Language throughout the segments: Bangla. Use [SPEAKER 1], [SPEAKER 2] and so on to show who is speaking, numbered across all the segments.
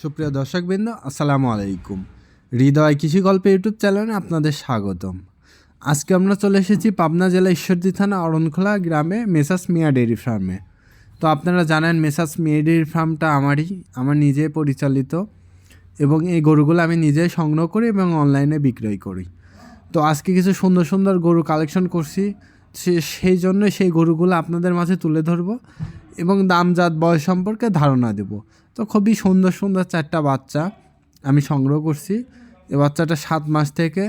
[SPEAKER 1] সুপ্রিয় দর্শকবৃন্দ, আসসালামু আলাইকুম। হৃদয় কৃষি গল্প ইউটিউব চ্যানেলে আপনাদের স্বাগতম। আজকে আমরা চলে এসেছি পাবনা জেলা ঈশ্বরদী থানা অরণখোলা গ্রামে মেসাস মিয়া ডেয়ারি ফার্মে। তো আপনারা জানেন, মেসাস মিয়া ডেয়ারি ফার্মটা আমারই, আমার নিজে পরিচালিত এবং এই গরুগুলো আমি নিজেই সংগ্রহ করি এবং অনলাইনে বিক্রয় করি। তো আজকে কিছু সুন্দর সুন্দর গরু কালেকশন করছি সেই জন্য সেই গরুগুলো আপনাদের মাঝে তুলে ধরবো এবং দামজাত বয়স সম্পর্কে ধারণা দেব। তো খুবই সুন্দর সুন্দর চারটা বাচ্চা আমি সংগ্রহ করছি। এই বাচ্চাটা সাত মাস থেকে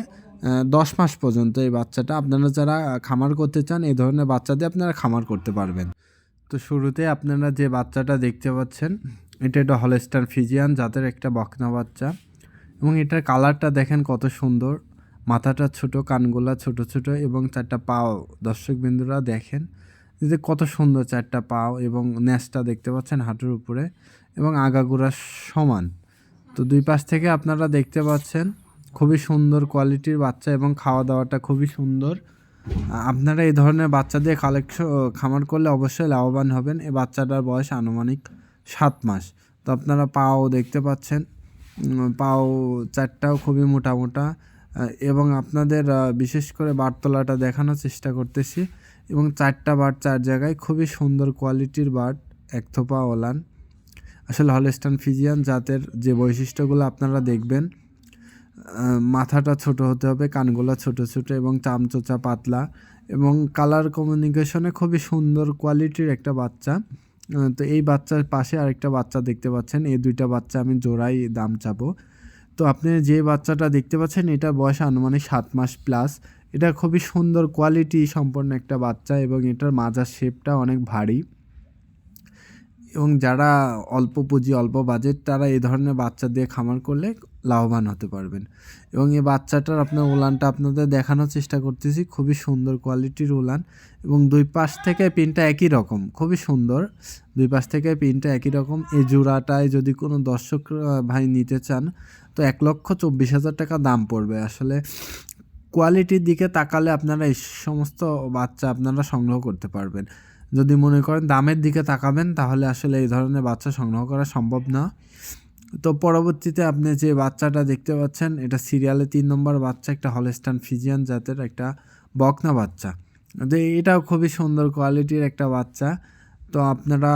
[SPEAKER 1] দশ মাস পর্যন্ত এই বাচ্চাটা। আপনারা যারা খামার করতে চান, এই ধরনের বাচ্চা দিয়ে আপনারা খামার করতে পারবেন। তো শুরুতে আপনারা যে বাচ্চাটা দেখতে পাচ্ছেন, এটা একটা হলেস্টার ফিজিয়ান জাতের একটা বকনা বাচ্চা। এবং এটার কালারটা দেখেন কত সুন্দর। মাথাটা ছোট, কানগুলা ছোট ছোট এবং চারটা পাও। দর্শক বিন্দুরা দেখেন যে কত সুন্দর চারটা পাও এবং ন্যাসটা দেখতে পাচ্ছেন হাঁটুর উপরে। এবং আগাগোড়া সমান। তো দুই পাশ থেকে আপনারা দেখতে পাচ্ছেন, খুবই সুন্দর কোয়ালিটির বাচ্চা এবং খাওয়া দাওয়াটা খুবই সুন্দর। আপনারা এই ধরনের বাচ্চা দিয়ে কালেকশন খামার করলে অবশ্যই লাভবান হবেন। এই বাচ্চাটার বয়স আনুমানিক সাত মাস। তো আপনারা পাও দেখতে পাচ্ছেন পাও চারটাও খুবই মোটা মোটা এবং আপনাদের বিশেষ করে বারতলাটা দেখানোর চেষ্টা করতেছি। এবং চারটা বার চার জায়গায় খুবই সুন্দর কোয়ালিটির বার্ড এক থোপা ওলান। আসলে হলস্টান ফিজিয়ান জাতের যে বৈশিষ্ট্যগুলো আপনারা দেখবেন মাথাটা ছোট হতে হবে, কানগুলা ছোট ছোট এবং চামচোচা পাতলা এবং কালার কমিউনিকেশনে খুবই সুন্দর কোয়ালিটির একটা বাচ্চা। তো এই বাচ্চার পাশে আরেকটা বাচ্চা দেখতে পাচ্ছেন, এই দুইটা বাচ্চা আমি জোড়াই দাম চাবো। তো আপনি যে বাচ্চাটা দেখতে পাচ্ছেন, এটা বয়স আনুমানিক সাত মাস প্লাস এটা খুবই সুন্দর কোয়ালিটি সম্পন্ন একটা বাচ্চা এবং এটার মাজার শেপটা অনেক ভারী। এবং যারা অল্প পুঁজি, অল্প বাজেট তারা এই ধরনের বাচ্চা দিয়ে খামার করলে লাভবান হতে পারবেন। এবং এই বাচ্চাটার আপনার উলানটা আপনাদের দেখানোর চেষ্টা করতেছি। খুবই সুন্দর কোয়ালিটির উলান এবং দুই পাশ থেকে পিনটা একই রকম, খুবই সুন্দর। দুই পাশ থেকে পিনটা একই রকম। এই জোড়াটায় যদি কোনো দর্শক ভাই নিতে চান, তো এক লক্ষ চব্বিশ হাজার টাকা দাম পড়বে। আসলে কোয়ালিটির দিকে তাকালে আপনারা এই সমস্ত বাচ্চা আপনারা সংগ্রহ করতে পারবেন। যদি মনে করেন দামের দিকে তাকাবেন, তাহলে আসলে এই ধরনের বাচ্চা সংগ্রহ করা সম্ভব না। তো পরবর্তীতে আপনি যে বাচ্চাটা দেখতে পাচ্ছেন, এটা সিরিয়ালে তিন নম্বর বাচ্চা, একটা হলস্টান ফিজিয়ান জাতের একটা বকনা বাচ্চা। তো এটাও খুবই সুন্দর কোয়ালিটির একটা বাচ্চা। তো আপনারা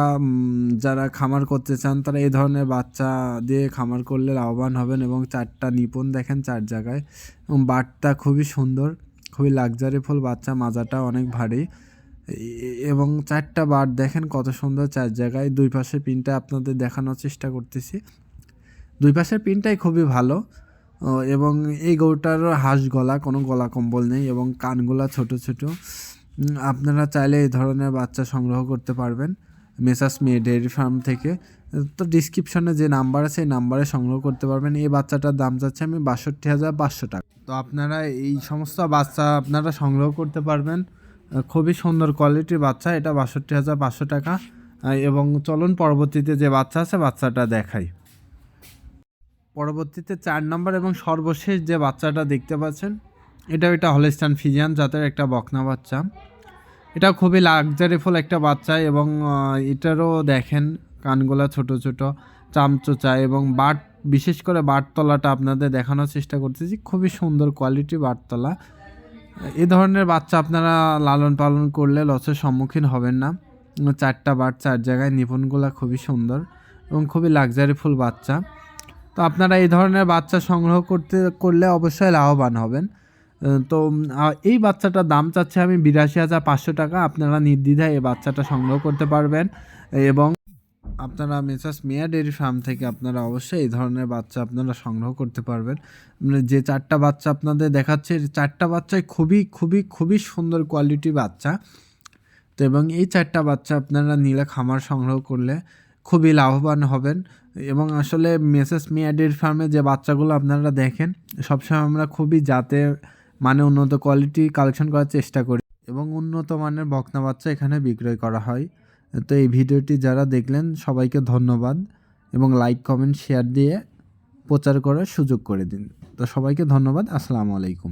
[SPEAKER 1] যারা খামার করতে চান, তারা এই ধরনের বাচ্চা দিয়ে খামার করলে লাভবান হবেন এবং চারটা নিপুণ দেখেন চার জায়গায়। এবং বাটটা খুবই সুন্দর, খুবই লাক্সারিফুল বাচ্চা মাজাটা অনেক ভারী। এবং চারটা বার দেখেন কত সুন্দর চার জায়গায়। দুই পাশের পিনটা আপনাদের দেখানোর চেষ্টা করতেছি। দুই পাশের পিনটাই খুবই ভালো। এবং এই গরুটারও হাঁস গলা, কোনো গলা কম্বল নেই এবং কানগুলা ছোট ছোট। আপনারা চাইলে এই ধরনের বাচ্চা সংগ্রহ করতে পারবেন মেসাস মে ডেয়ারি ফার্ম থেকে। তো ডিসক্রিপশনে যে নাম্বার আছে, এই নাম্বারে সংগ্রহ করতে পারবেন। এই বাচ্চাটার দাম যাচ্ছে আমি বাষট্টি হাজার পাঁচশো টাকা। তো আপনারা এই সমস্ত বাচ্চা আপনারা সংগ্রহ করতে পারবেন। খুবই সুন্দর কোয়ালিটির বাচ্চা, এটা বাষট্টি হাজার পাঁচশো টাকা। এবং চলুন পরবর্তীতে যে বাচ্চা আছে, বাচ্চাটা দেখাই। পরবর্তীতে চার নম্বর এবং সর্বশেষ যে বাচ্চাটা দেখতে পাচ্ছেন এটা এটা হলেস্টান ফিজিয়ান জাতের একটা বকনা বাচ্চা। এটা খুবই লাক্সারিফুল একটা বাচ্চা এবং এটারও দেখেন কানগুলা ছোট ছোট, চামচোচা এবং বাট, বিশেষ করে বাটতলাটা আপনাদের দেখানোর চেষ্টা করতেছি। খুবই সুন্দর কোয়ালিটি বাটতলা। এই ধরনের বাচ্চা আপনারা লালন পালন করলে লসের সম্মুখীন হবেন না। চারটা বাট চার জায়গায় নিপুণগুলা খুবই সুন্দর এবং খুবই লাক্সারিফুল বাচ্চা। তো আপনারা এই ধরনের বাচ্চা সংগ্রহ করতে, করলে অবশ্যই লাভবান হবেন। তো এই বাচ্চাটার দাম চাচ্ছে আমি বিরাশি হাজার পাঁচশো টাকা। আপনারা নির্দ্বিধায় এই বাচ্চাটা সংগ্রহ করতে পারবেন এবং আপনারা মেসাস মেয়া ডেয়ারি ফার্ম থেকে আপনারা অবশ্যই এই ধরনের বাচ্চা আপনারা সংগ্রহ করতে পারবেন। মানে যে চারটা বাচ্চা আপনাদের দেখাচ্ছে চারটা বাচ্চাই খুবই খুবই খুবই সুন্দর কোয়ালিটি বাচ্চা। তো এবং এই চারটা বাচ্চা আপনারা নীলা খামার সংগ্রহ করলে খুবই লাভবান হবেন। এবং আসলে মেসেস মিয়া ডেয়ারি ফার্মে যে বাচ্চাগুলো আপনারা দেখেন, সবসময় আমরা খুবই যাতে মানে উন্নত কোয়ালিটি কালেকশন করার চেষ্টা করি। এবং উন্নত মানের বকনা বাচ্চা এখানে বিক্রয় করা হয়। তো এই ভিডিওটি যারা দেখলেন, সবাইকে ধন্যবাদ এবং লাইক কমেন্ট শেয়ার দিয়ে প্রচার করার সুযোগ করে দিন। তো সবাইকে ধন্যবাদ, আসসালামু আলাইকুম।